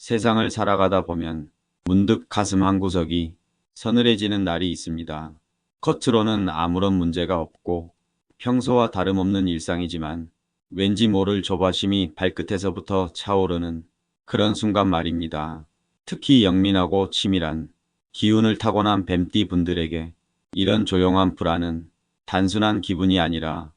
세상을 살아가다 보면 문득 가슴 한구석이 서늘해지는 날이 있습니다. 겉으로는 아무런 문제가 없고 평소와 다름없는 일상이지만 왠지 모를 조바심이 발끝에서부터 차오르는 그런 순간 말입니다. 특히 영민하고 치밀한 기운을 타고난 뱀띠 분들에게 이런 조용한 불안은 단순한 기분이 아니라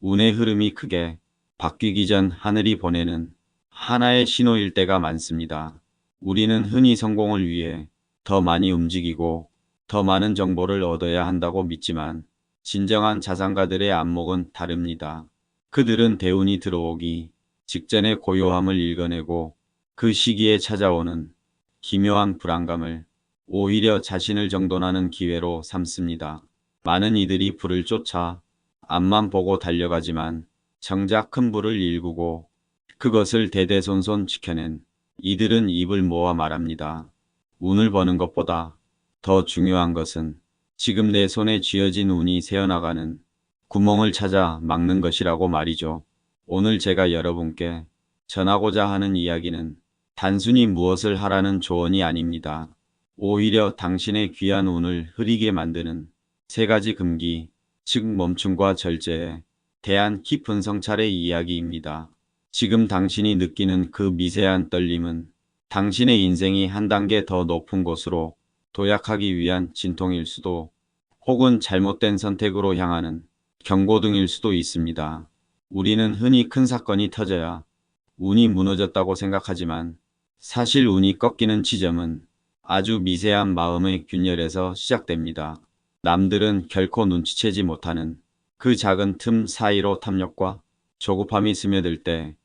운의 흐름이 크게 바뀌기 전 하늘이 보내는 하나의 신호일 때가 많습니다. 우리는 흔히 성공을 위해 더 많이 움직이고 더 많은 정보를 얻어야 한다고 믿지만 진정한 자산가들의 안목은 다릅니다. 그들은 대운이 들어오기 직전의 고요함을 읽어내고 그 시기에 찾아오는 기묘한 불안감을 오히려 자신을 정돈하는 기회로 삼습니다. 많은 이들이 불을 쫓아 앞만 보고 달려가지만 정작 큰 불을 일구고 그것을 대대손손 지켜낸 이들은 입을 모아 말합니다. 운을 버는 것보다 더 중요한 것은 지금 내 손에 쥐어진 운이 새어나가는 구멍을 찾아 막는 것이라고 말이죠. 오늘 제가 여러분께 전하고자 하는 이야기는 단순히 무엇을 하라는 조언이 아닙니다. 오히려 당신의 귀한 운을 흐리게 만드는 세 가지 금기, 즉 멈춤과 절제에 대한 깊은 성찰의 이야기입니다. 지금 당신이 느끼는 그 미세한 떨림은 당신의 인생이 한 단계 더 높은 곳으로 도약하기 위한 진통일 수도 혹은 잘못된 선택으로 향하는 경고등일 수도 있습니다. 우리는 흔히 큰 사건이 터져야 운이 무너졌다고 생각하지만 사실 운이 꺾이는 지점은 아주 미세한 마음의 균열에서 시작됩니다. 남들은 결코 눈치채지 못하는 그 작은 틈 사이로 탐욕과 조급함이 스며들 때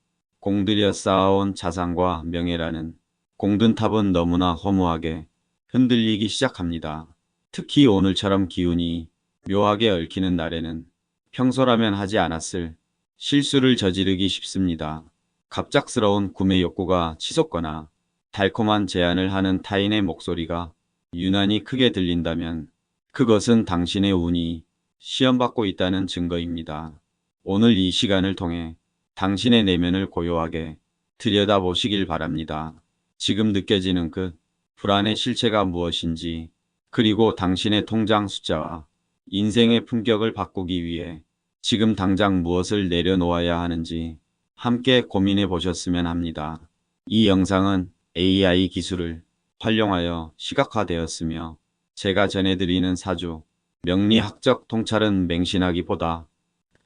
공들여 쌓아온 자산과 명예라는 공든탑은 너무나 허무하게 흔들리기 시작합니다. 특히 오늘처럼 기운이 묘하게 얽히는 날에는 평소라면 하지 않았을 실수를 저지르기 쉽습니다. 갑작스러운 구매 욕구가 치솟거나 달콤한 제안을 하는 타인의 목소리가 유난히 크게 들린다면 그것은 당신의 운이 시험받고 있다는 증거입니다. 오늘 이 시간을 통해 당신의 내면을 고요하게 들여다보시길 바랍니다. 지금 느껴지는 그 불안의 실체가 무엇인지 그리고 당신의 통장 숫자와 인생의 품격을 바꾸기 위해 지금 당장 무엇을 내려놓아야 하는지 함께 고민해 보셨으면 합니다. 이 영상은 AI 기술을 활용하여 시각화되었으며 제가 전해드리는 사주, 명리학적 통찰은 맹신하기보다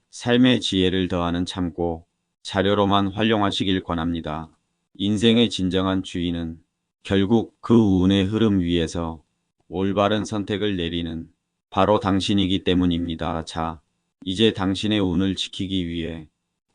삶의 지혜를 더하는 참고 자료로만 활용하시길 권합니다. 인생의 진정한 주인은 결국 그 운의 흐름 위에서 올바른 선택을 내리는 바로 당신이기 때문입니다. 자, 이제 당신의 운을 지키기 위해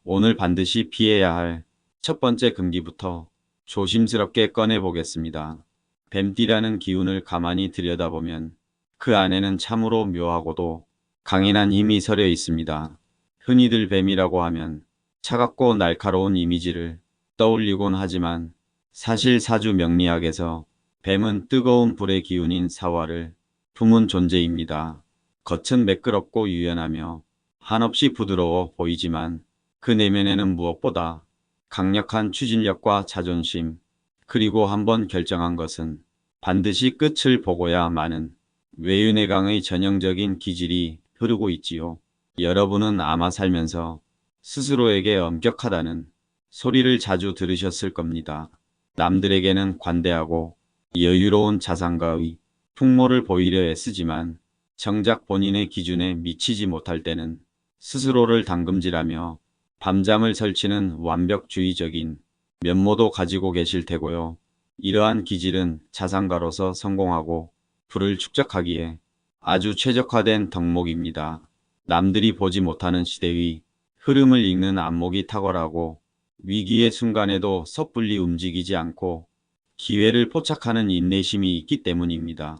오늘 반드시 피해야 할 첫 번째 금기부터 조심스럽게 꺼내 보겠습니다. 뱀띠라는 기운을 가만히 들여다보면 그 안에는 참으로 묘하고도 강인한 힘이 서려 있습니다. 흔히들 뱀이라고 하면 차갑고 날카로운 이미지를 떠올리곤 하지만 사실 사주 명리학에서 뱀은 뜨거운 불의 기운인 사화를 품은 존재입니다. 겉은 매끄럽고 유연하며 한없이 부드러워 보이지만 그 내면에는 무엇보다 강력한 추진력과 자존심, 그리고 한번 결정한 것은 반드시 끝을 보고야 마는 외윤의 강의 전형적인 기질이 흐르고 있지요. 여러분은 아마 살면서 스스로에게 엄격하다는 소리를 자주 들으셨을 겁니다. 남들에게는 관대하고 여유로운 자산가의 풍모를 보이려 애쓰지만 정작 본인의 기준에 미치지 못할 때는 스스로를 당금질하며 밤잠을 설치는 완벽주의적인 면모도 가지고 계실 테고요. 이러한 기질은 자산가로서 성공하고 부를 축적하기에 아주 최적화된 덕목입니다. 남들이 보지 못하는 시대의 흐름을 읽는 안목이 탁월하고 위기의 순간에도 섣불리 움직이지 않고 기회를 포착하는 인내심이 있기 때문입니다.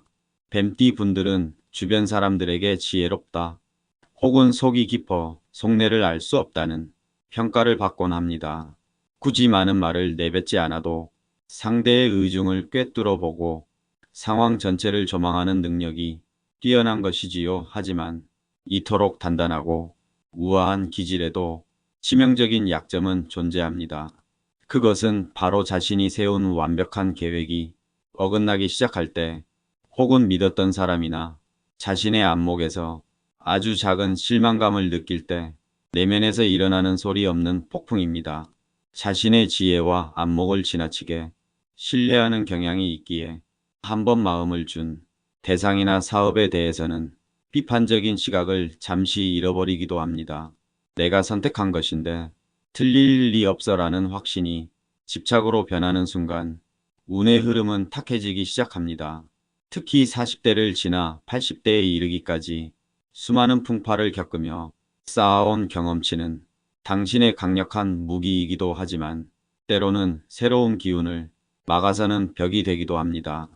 뱀띠 분들은 주변 사람들에게 지혜롭다 혹은 속이 깊어 속내를 알 수 없다는 평가를 받곤 합니다. 굳이 많은 말을 내뱉지 않아도 상대의 의중을 꿰뚫어 보고 상황 전체를 조망하는 능력이 뛰어난 것이지요. 하지만 이토록 단단하고 우아한 기질에도 치명적인 약점은 존재합니다. 그것은 바로 자신이 세운 완벽한 계획이 어긋나기 시작할 때 혹은 믿었던 사람이나 자신의 안목에서 아주 작은 실망감을 느낄 때 내면에서 일어나는 소리 없는 폭풍입니다. 자신의 지혜와 안목을 지나치게 신뢰하는 경향이 있기에 한 번 마음을 준 대상이나 사업에 대해서는 비판적인 시각을 잠시 잃어버리기도 합니다. 내가 선택한 것인데 틀릴 리 없어라는 확신이 집착으로 변하는 순간 운의 흐름은 탁해지기 시작합니다. 특히 40대를 지나 80대에 이르기까지 수많은 풍파를 겪으며 쌓아온 경험치는 당신의 강력한 무기이기도 하지만 때로는 새로운 기운을 막아서는 벽이 되기도 합니다.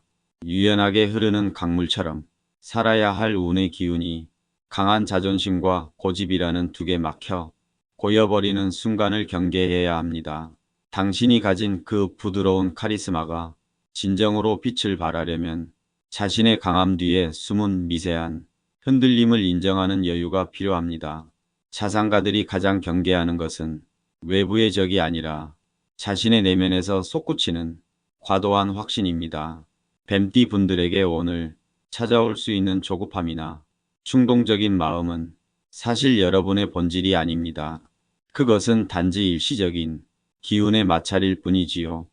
유연하게 흐르는 강물처럼 살아야 할 운의 기운이 강한 자존심과 고집이라는 두개 막혀 고여버리는 순간을 경계해야 합니다. 당신이 가진 그 부드러운 카리스마가 진정으로 빛을 발하려면 자신의 강함 뒤에 숨은 미세한 흔들림을 인정하는 여유가 필요합니다. 자산가들이 가장 경계하는 것은 외부의 적이 아니라 자신의 내면에서 솟구치는 과도한 확신입니다. 뱀띠 분들에게 오늘 찾아올 수 있는 조급함이나 충동적인 마음은 사실 여러분의 본질이 아닙니다. 그것은 단지 일시적인 기운의 마찰일 뿐이지요.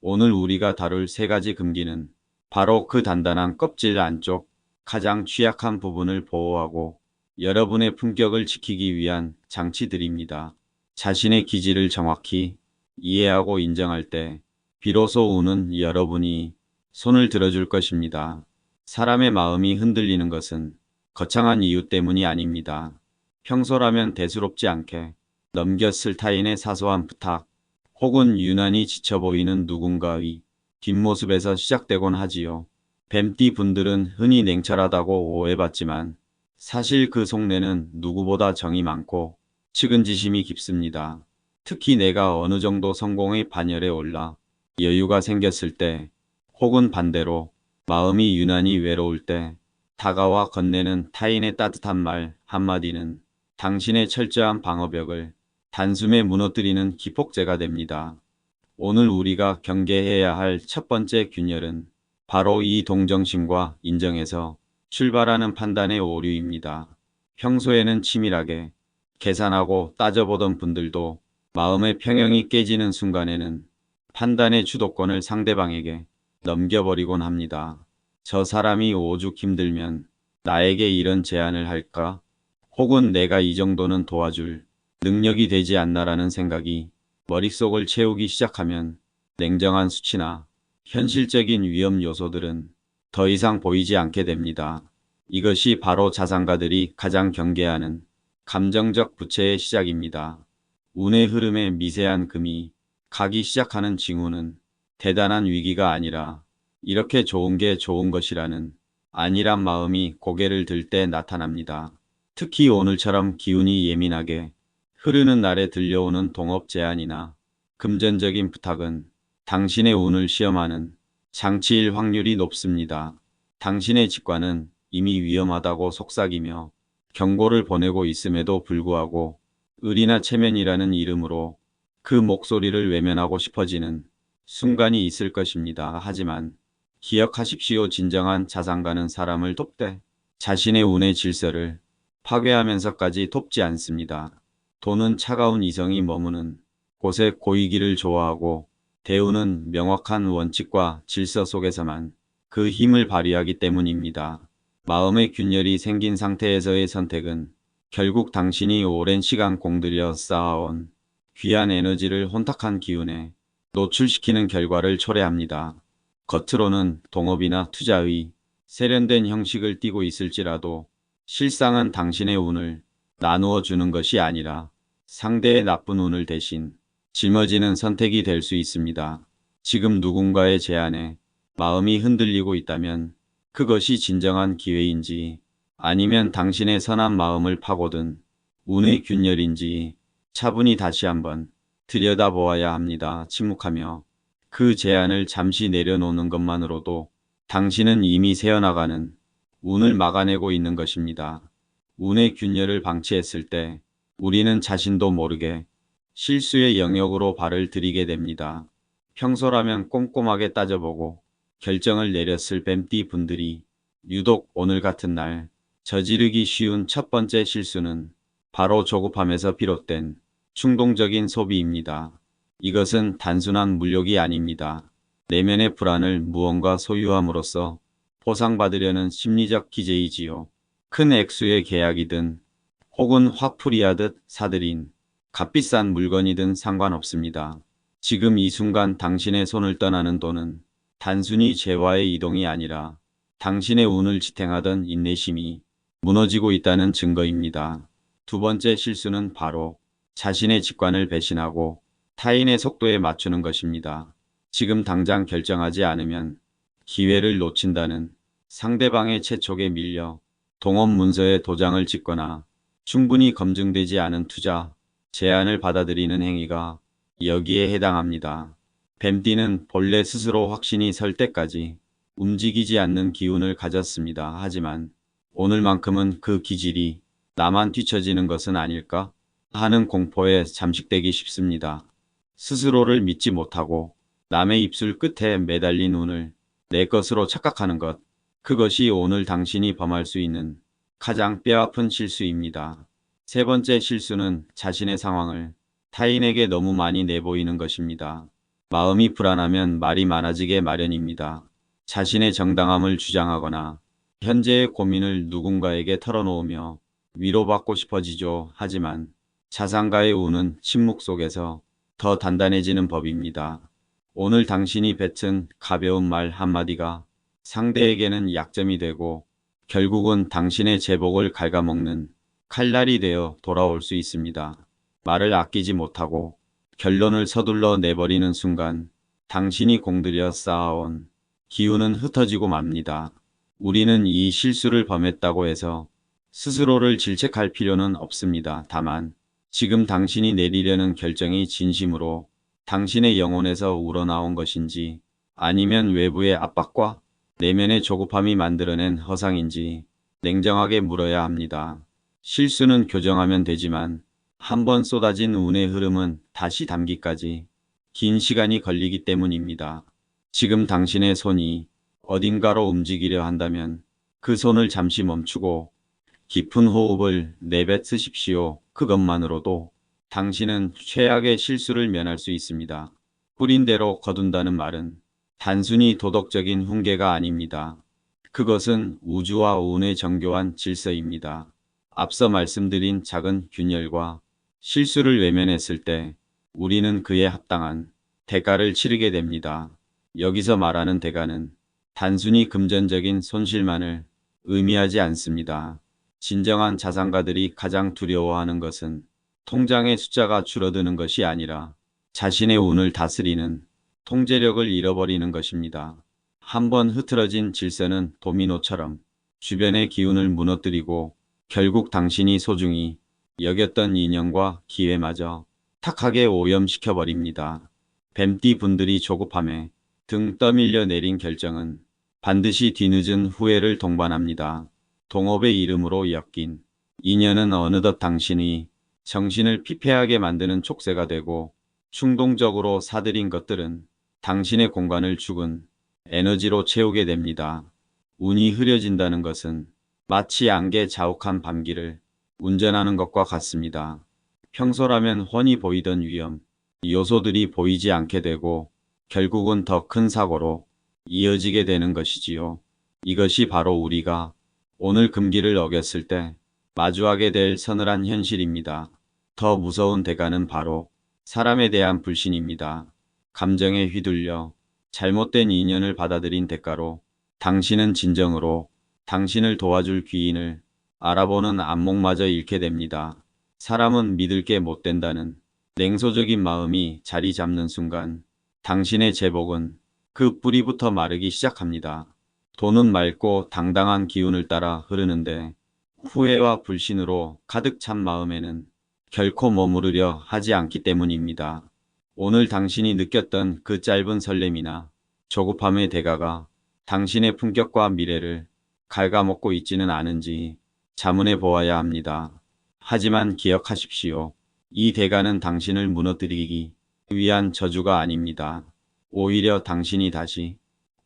오늘 우리가 다룰 세 가지 금기는 바로 그 단단한 껍질 안쪽 가장 취약한 부분을 보호하고 여러분의 품격을 지키기 위한 장치들입니다. 자신의 기질을 정확히 이해하고 인정할 때 비로소 우는 여러분이 손을 들어줄 것입니다. 사람의 마음이 흔들리는 것은 거창한 이유 때문이 아닙니다. 평소라면 대수롭지 않게 넘겼을 타인의 사소한 부탁 혹은 유난히 지쳐 보이는 누군가의 뒷모습에서 시작되곤 하지요. 뱀띠 분들은 흔히 냉철하다고 오해받지만 사실 그 속내는 누구보다 정이 많고 측은지심이 깊습니다. 특히 내가 어느 정도 성공의 반열에 올라 여유가 생겼을 때 혹은 반대로 마음이 유난히 외로울 때 다가와 건네는 타인의 따뜻한 말 한마디는 당신의 철저한 방어벽을 단숨에 무너뜨리는 기폭제가 됩니다. 오늘 우리가 경계해야 할 첫 번째 균열은 바로 이 동정심과 인정에서 출발하는 판단의 오류입니다. 평소에는 치밀하게 계산하고 따져보던 분들도 마음의 평형이 깨지는 순간에는 판단의 주도권을 상대방에게 넘겨버리곤 합니다. 저 사람이 오죽 힘들면 나에게 이런 제안을 할까? 혹은 내가 이 정도는 도와줄 능력이 되지 않나라는 생각이 머릿속을 채우기 시작하면 냉정한 수치나 현실적인 위험 요소들은 더 이상 보이지 않게 됩니다. 이것이 바로 자산가들이 가장 경계하는 감정적 부채의 시작입니다. 운의 흐름에 미세한 금이 가기 시작하는 징후는 대단한 위기가 아니라 이렇게 좋은 게 좋은 것이라는 안일한 마음이 고개를 들 때 나타납니다. 특히 오늘처럼 기운이 예민하게 흐르는 날에 들려오는 동업 제안이나 금전적인 부탁은 당신의 운을 시험하는 장치일 확률이 높습니다. 당신의 직관은 이미 위험하다고 속삭이며 경고를 보내고 있음에도 불구하고 을이나 체면이라는 이름으로 그 목소리를 외면하고 싶어지는 순간이 있을 것입니다. 하지만 기억하십시오. 진정한 자산가는 사람을 돕되 자신의 운의 질서를 파괴하면서까지 돕지 않습니다. 돈은 차가운 이성이 머무는 곳에 고이기를 좋아하고 대우는 명확한 원칙과 질서 속에서만 그 힘을 발휘하기 때문입니다. 마음의 균열이 생긴 상태에서의 선택은 결국 당신이 오랜 시간 공들여 쌓아온 귀한 에너지를 혼탁한 기운에 노출시키는 결과를 초래합니다. 겉으로는 동업이나 투자의 세련된 형식을 띠고 있을지라도 실상은 당신의 운을 나누어 주는 것이 아니라 상대의 나쁜 운을 대신 짊어지는 선택이 될 수 있습니다. 지금 누군가의 제안에 마음이 흔들리고 있다면 그것이 진정한 기회인지 아니면 당신의 선한 마음을 파고든 운의 균열인지 차분히 다시 한번 들여다보아야 합니다. 침묵하며 그 제안을 잠시 내려놓는 것만으로도 당신은 이미 새어나가는 운을 막아내고 있는 것입니다. 운의 균열을 방치했을 때 우리는 자신도 모르게 실수의 영역으로 발을 들이게 됩니다. 평소라면 꼼꼼하게 따져보고 결정을 내렸을 뱀띠 분들이 유독 오늘 같은 날 저지르기 쉬운 첫 번째 실수는 바로 조급함에서 비롯된 충동적인 소비입니다. 이것은 단순한 물욕이 아닙니다. 내면의 불안을 무언가 소유함으로써 보상받으려는 심리적 기제이지요. 큰 액수의 계약이든 혹은 화풀이하듯 사들인 값비싼 물건이든 상관없습니다. 지금 이 순간 당신의 손을 떠나는 돈은 단순히 재화의 이동이 아니라 당신의 운을 지탱하던 인내심이 무너지고 있다는 증거입니다. 두 번째 실수는 바로 자신의 직관을 배신하고 타인의 속도에 맞추는 것입니다. 지금 당장 결정하지 않으면 기회를 놓친다는 상대방의 채촉에 밀려 동업 문서에 도장을 찍거나 충분히 검증되지 않은 투자, 제안을 받아들이는 행위가 여기에 해당합니다. 뱀띠는 본래 스스로 확신이 설 때까지 움직이지 않는 기운을 가졌습니다. 하지만 오늘만큼은 그 기질이 나만 뒤처지는 것은 아닐까 하는 공포에 잠식되기 쉽습니다. 스스로를 믿지 못하고 남의 입술 끝에 매달린 운을 내 것으로 착각하는 것. 그것이 오늘 당신이 범할 수 있는 가장 뼈아픈 실수입니다. 세 번째 실수는 자신의 상황을 타인에게 너무 많이 내보이는 것입니다. 마음이 불안하면 말이 많아지게 마련입니다. 자신의 정당함을 주장하거나 현재의 고민을 누군가에게 털어놓으며 위로받고 싶어지죠. 하지만 자산가의 운은 침묵 속에서 더 단단해지는 법입니다. 오늘 당신이 뱉은 가벼운 말 한마디가 상대에게는 약점이 되고 결국은 당신의 제복을 갉아먹는 칼날이 되어 돌아올 수 있습니다. 말을 아끼지 못하고 결론을 서둘러 내버리는 순간 당신이 공들여 쌓아온 기운은 흩어지고 맙니다. 우리는 이 실수를 범했다고 해서 스스로를 질책할 필요는 없습니다. 다만 지금 당신이 내리려는 결정이 진심으로 당신의 영혼에서 우러나온 것인지 아니면 외부의 압박과 내면의 조급함이 만들어낸 허상인지 냉정하게 물어야 합니다. 실수는 교정하면 되지만 한 번 쏟아진 운의 흐름은 다시 담기까지 긴 시간이 걸리기 때문입니다. 지금 당신의 손이 어딘가로 움직이려 한다면 그 손을 잠시 멈추고 깊은 호흡을 내뱉으십시오. 그것만으로도 당신은 최악의 실수를 면할 수 있습니다. 뿌린 대로 거둔다는 말은 단순히 도덕적인 훈계가 아닙니다. 그것은 우주와 운의 정교한 질서입니다. 앞서 말씀드린 작은 균열과 실수를 외면했을 때 우리는 그에 합당한 대가를 치르게 됩니다. 여기서 말하는 대가는 단순히 금전적인 손실만을 의미하지 않습니다. 진정한 자산가들이 가장 두려워하는 것은 통장의 숫자가 줄어드는 것이 아니라 자신의 운을 다스리는 통제력을 잃어버리는 것입니다. 한번 흐트러진 질서는 도미노처럼 주변의 기운을 무너뜨리고 결국 당신이 소중히 여겼던 인연과 기회마저 탁하게 오염시켜버립니다. 뱀띠 분들이 조급함에 등 떠밀려 내린 결정은 반드시 뒤늦은 후회를 동반합니다. 동업의 이름으로 엮인 인연은 어느덧 당신이 정신을 피폐하게 만드는 촉새가 되고 충동적으로 사들인 것들은 당신의 공간을 죽은 에너지로 채우게 됩니다. 운이 흐려진다는 것은 마치 안개 자욱한 밤길을 운전하는 것과 같습니다. 평소라면 훤히 보이던 위험, 요소들이 보이지 않게 되고 결국은 더 큰 사고로 이어지게 되는 것이지요. 이것이 바로 우리가 오늘 금기를 어겼을 때 마주하게 될 서늘한 현실입니다. 더 무서운 대가는 바로 사람에 대한 불신입니다. 감정에 휘둘려 잘못된 인연을 받아들인 대가로 당신은 진정으로 당신을 도와줄 귀인을 알아보는 안목마저 잃게 됩니다. 사람은 믿을 게 못 된다는 냉소적인 마음이 자리 잡는 순간 당신의 제복은 그 뿌리부터 마르기 시작합니다. 돈은 맑고 당당한 기운을 따라 흐르는데 후회와 불신으로 가득 찬 마음에는 결코 머무르려 하지 않기 때문입니다. 오늘 당신이 느꼈던 그 짧은 설렘이나 조급함의 대가가 당신의 품격과 미래를 갉아먹고 있지는 않은지 자문해 보아야 합니다. 하지만 기억하십시오. 이 대가는 당신을 무너뜨리기 위한 저주가 아닙니다. 오히려 당신이 다시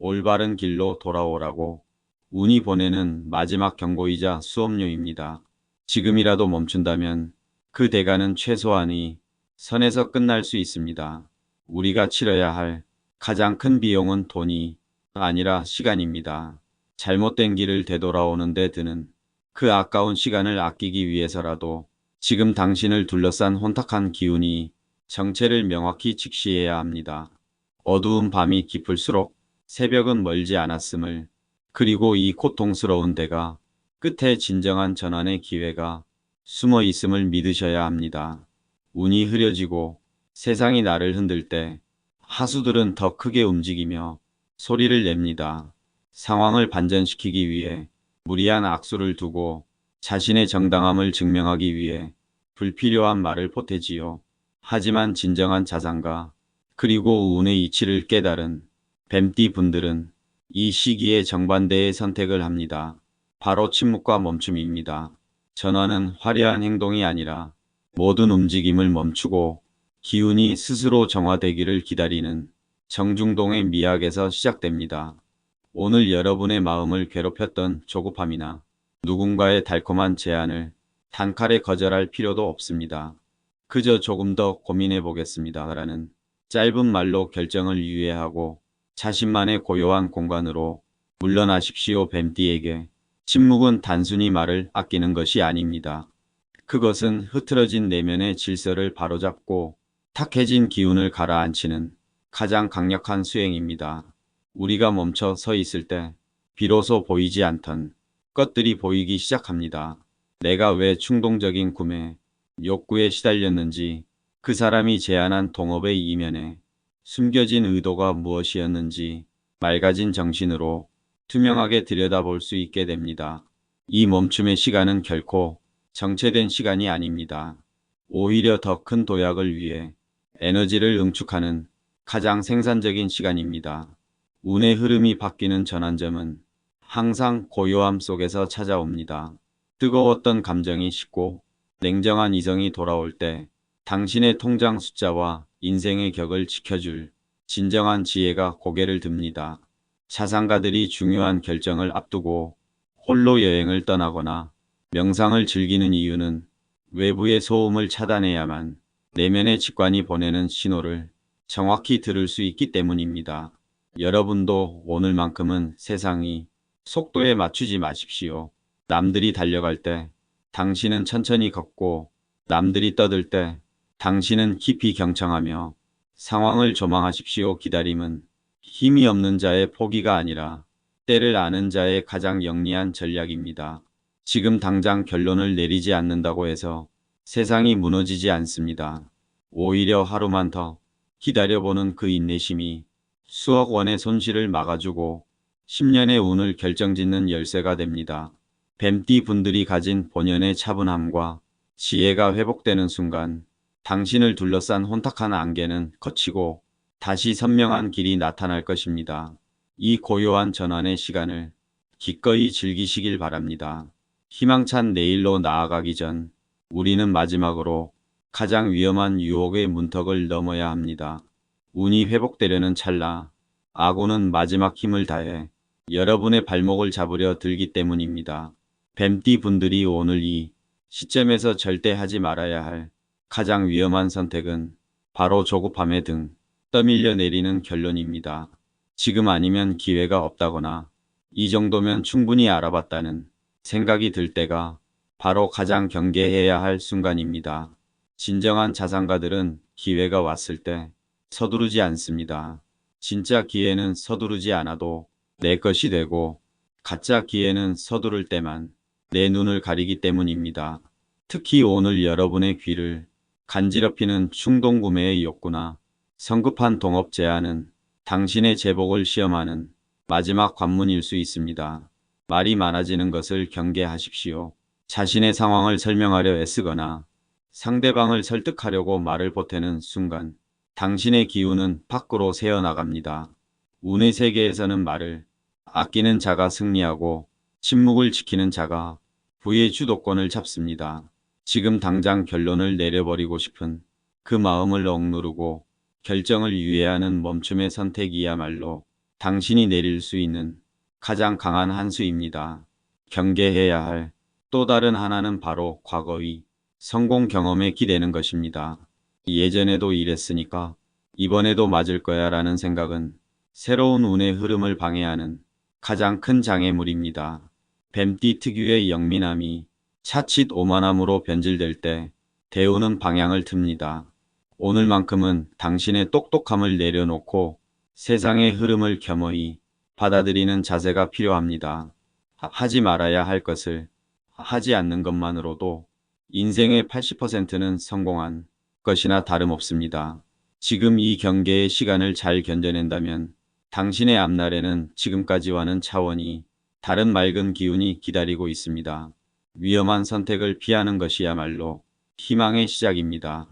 올바른 길로 돌아오라고 운이 보내는 마지막 경고이자 수업료입니다. 지금이라도 멈춘다면 그 대가는 최소한이 선에서 끝날 수 있습니다. 우리가 치러야 할 가장 큰 비용은 돈이 아니라 시간입니다. 잘못된 길을 되돌아오는 데 드는 그 아까운 시간을 아끼기 위해서라도 지금 당신을 둘러싼 혼탁한 기운이 정체를 명확히 직시해야 합니다. 어두운 밤이 깊을수록 새벽은 멀지 않았음을 그리고 이 고통스러운 데가 끝에 진정한 전환의 기회가 숨어 있음을 믿으셔야 합니다. 운이 흐려지고 세상이 나를 흔들 때 하수들은 더 크게 움직이며 소리를 냅니다. 상황을 반전시키기 위해 무리한 악수를 두고 자신의 정당함을 증명하기 위해 불필요한 말을 보태지요. 하지만 진정한 자산가 그리고 운의 이치를 깨달은 뱀띠 분들은 이 시기에 정반대의 선택을 합니다. 바로 침묵과 멈춤입니다. 전환은 화려한 행동이 아니라 모든 움직임을 멈추고 기운이 스스로 정화되기를 기다리는 정중동의 미학에서 시작됩니다. 오늘 여러분의 마음을 괴롭혔던 조급함이나 누군가의 달콤한 제안을 단칼에 거절할 필요도 없습니다. 그저 조금 더 고민해 보겠습니다. 라는 짧은 말로 결정을 유예하고 자신만의 고요한 공간으로 물러나십시오. 뱀띠에게 침묵은 단순히 말을 아끼는 것이 아닙니다. 그것은 흐트러진 내면의 질서를 바로잡고 탁해진 기운을 가라앉히는 가장 강력한 수행입니다. 우리가 멈춰 서 있을 때 비로소 보이지 않던 것들이 보이기 시작합니다. 내가 왜 충동적인 구매, 욕구에 시달렸는지, 그 사람이 제안한 동업의 이면에 숨겨진 의도가 무엇이었는지 맑아진 정신으로 투명하게 들여다볼 수 있게 됩니다. 이 멈춤의 시간은 결코 정체된 시간이 아닙니다. 오히려 더 큰 도약을 위해 에너지를 응축하는 가장 생산적인 시간입니다. 운의 흐름이 바뀌는 전환점은 항상 고요함 속에서 찾아옵니다. 뜨거웠던 감정이 식고 냉정한 이성이 돌아올 때 당신의 통장 숫자와 인생의 격을 지켜줄 진정한 지혜가 고개를 듭니다. 자산가들이 중요한 결정을 앞두고 홀로 여행을 떠나거나 명상을 즐기는 이유는 외부의 소음을 차단해야만 내면의 직관이 보내는 신호를 정확히 들을 수 있기 때문입니다. 여러분도 오늘만큼은 세상이 속도에 맞추지 마십시오. 남들이 달려갈 때 당신은 천천히 걷고 남들이 떠들 때 당신은 깊이 경청하며 상황을 조망하십시오. 기다림은 힘이 없는 자의 포기가 아니라 때를 아는 자의 가장 영리한 전략입니다. 지금 당장 결론을 내리지 않는다고 해서 세상이 무너지지 않습니다. 오히려 하루만 더 기다려보는 그 인내심이 수억 원의 손실을 막아주고 10년의 운을 결정짓는 열쇠가 됩니다. 뱀띠 분들이 가진 본연의 차분함과 지혜가 회복되는 순간 당신을 둘러싼 혼탁한 안개는 거치고 다시 선명한 길이 나타날 것입니다. 이 고요한 전환의 시간을 기꺼이 즐기시길 바랍니다. 희망찬 내일로 나아가기 전 우리는 마지막으로 가장 위험한 유혹의 문턱을 넘어야 합니다. 운이 회복되려는 찰나 아군은 마지막 힘을 다해 여러분의 발목을 잡으려 들기 때문입니다. 뱀띠 분들이 오늘 이 시점에서 절대 하지 말아야 할 가장 위험한 선택은 바로 조급함의 등 떠밀려 내리는 결론입니다. 지금 아니면 기회가 없다거나 이 정도면 충분히 알아봤다는 생각이 들 때가 바로 가장 경계해야 할 순간입니다. 진정한 자산가들은 기회가 왔을 때 서두르지 않습니다. 진짜 기회는 서두르지 않아도 내 것이 되고 가짜 기회는 서두를 때만 내 눈을 가리기 때문입니다. 특히 오늘 여러분의 귀를 간지럽히는 충동 구매의 욕구나 성급한 동업 제안은 당신의 제복을 시험하는 마지막 관문일 수 있습니다. 말이 많아지는 것을 경계하십시오. 자신의 상황을 설명하려 애쓰거나 상대방을 설득하려고 말을 보태는 순간 당신의 기운은 밖으로 새어나갑니다. 운의 세계에서는 말을 아끼는 자가 승리하고 침묵을 지키는 자가 부의 주도권을 잡습니다. 지금 당장 결론을 내려버리고 싶은 그 마음을 억누르고 결정을 유예하는 멈춤의 선택이야말로 당신이 내릴 수 있는 가장 강한 한 수입니다. 경계해야 할 또 다른 하나는 바로 과거의 성공 경험에 기대는 것입니다. 예전에도 이랬으니까 이번에도 맞을 거야 라는 생각은 새로운 운의 흐름을 방해하는 가장 큰 장애물입니다. 뱀띠 특유의 영민함이 차칫 오만함으로 변질될 때 대우는 방향을 틉니다. 오늘만큼은 당신의 똑똑함을 내려놓고 세상의 흐름을 겸허히 받아들이는 자세가 필요합니다. 하- 하지 말아야 할 것을 하지 않는 것만으로도 인생의 80%는 성공한 것이나 다름없습니다. 지금 이 경계의 시간을 잘 견뎌낸다면 당신의 앞날에는 지금까지와는 차원이 다른 맑은 기운이 기다리고 있습니다. 위험한 선택을 피하는 것이야말로 희망의 시작입니다.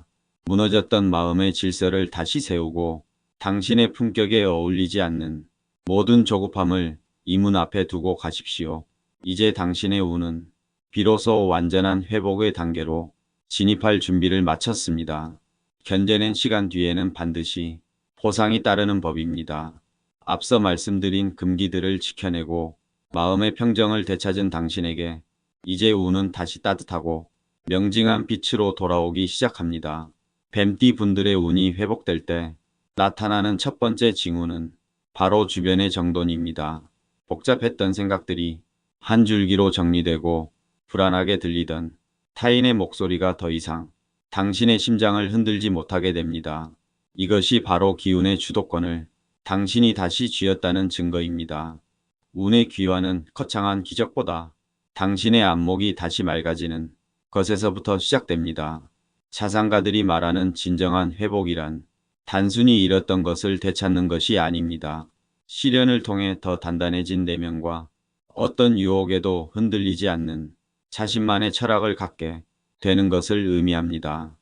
무너졌던 마음의 질서를 다시 세우고 당신의 품격에 어울리지 않는 모든 조급함을 이문 앞에 두고 가십시오. 이제 당신의 운은 비로소 완전한 회복의 단계로 진입할 준비를 마쳤습니다. 견뎌낸 시간 뒤에는 반드시 보상이 따르는 법입니다. 앞서 말씀드린 금기들을 지켜내고 마음의 평정을 되찾은 당신에게 이제 운은 다시 따뜻하고 명징한 빛으로 돌아오기 시작합니다. 뱀띠 분들의 운이 회복될 때 나타나는 첫 번째 징후는 바로 주변의 정돈입니다. 복잡했던 생각들이 한 줄기로 정리되고 불안하게 들리던 타인의 목소리가 더 이상 당신의 심장을 흔들지 못하게 됩니다. 이것이 바로 기운의 주도권을 당신이 다시 쥐었다는 증거입니다. 운의 귀환은 거창한 기적보다 당신의 안목이 다시 맑아지는 것에서부터 시작됩니다. 자산가들이 말하는 진정한 회복이란 단순히 잃었던 것을 되찾는 것이 아닙니다. 시련을 통해 더 단단해진 내면과 어떤 유혹에도 흔들리지 않는 자신만의 철학을 갖게 되는 것을 의미합니다.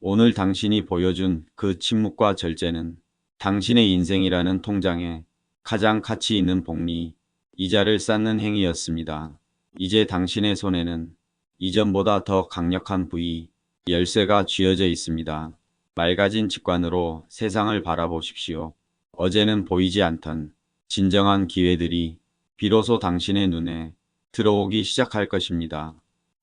오늘 당신이 보여준 그 침묵과 절제는 당신의 인생이라는 통장에 가장 가치 있는 복리, 이자를 쌓는 행위였습니다. 이제 당신의 손에는 이전보다 더 강력한 부위, 열쇠가 쥐어져 있습니다. 맑아진 직관으로 세상을 바라보십시오. 어제는 보이지 않던 진정한 기회들이 비로소 당신의 눈에 들어오기 시작할 것입니다.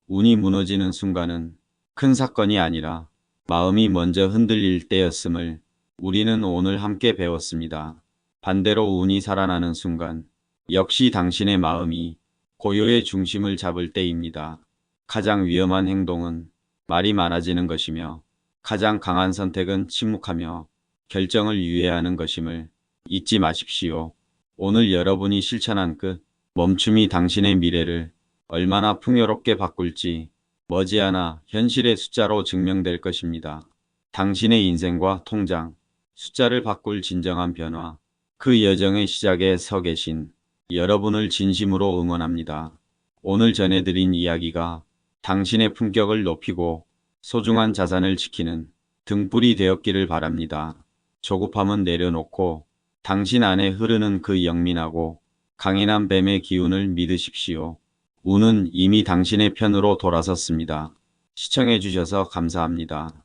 운이 무너지는 순간은 큰 사건이 아니라 마음이 먼저 흔들릴 때였음을 우리는 오늘 함께 배웠습니다. 반대로 운이 살아나는 순간 역시 당신의 마음이 고요의 중심을 잡을 때입니다. 가장 위험한 행동은 말이 많아지는 것이며 가장 강한 선택은 침묵하며 결정을 유예하는 것임을 잊지 마십시오. 오늘 여러분이 실천한 그 멈춤이 당신의 미래를 얼마나 풍요롭게 바꿀지 머지않아 현실의 숫자로 증명될 것입니다. 당신의 인생과 통장, 숫자를 바꿀 진정한 변화, 그 여정의 시작에 서 계신 여러분을 진심으로 응원합니다. 오늘 전해드린 이야기가 당신의 품격을 높이고 소중한 자산을 지키는 등불이 되었기를 바랍니다. 조급함은 내려놓고 당신 안에 흐르는 그 영민하고 강인한 뱀의 기운을 믿으십시오. 운은 이미 당신의 편으로 돌아섰습니다. 시청해주셔서 감사합니다.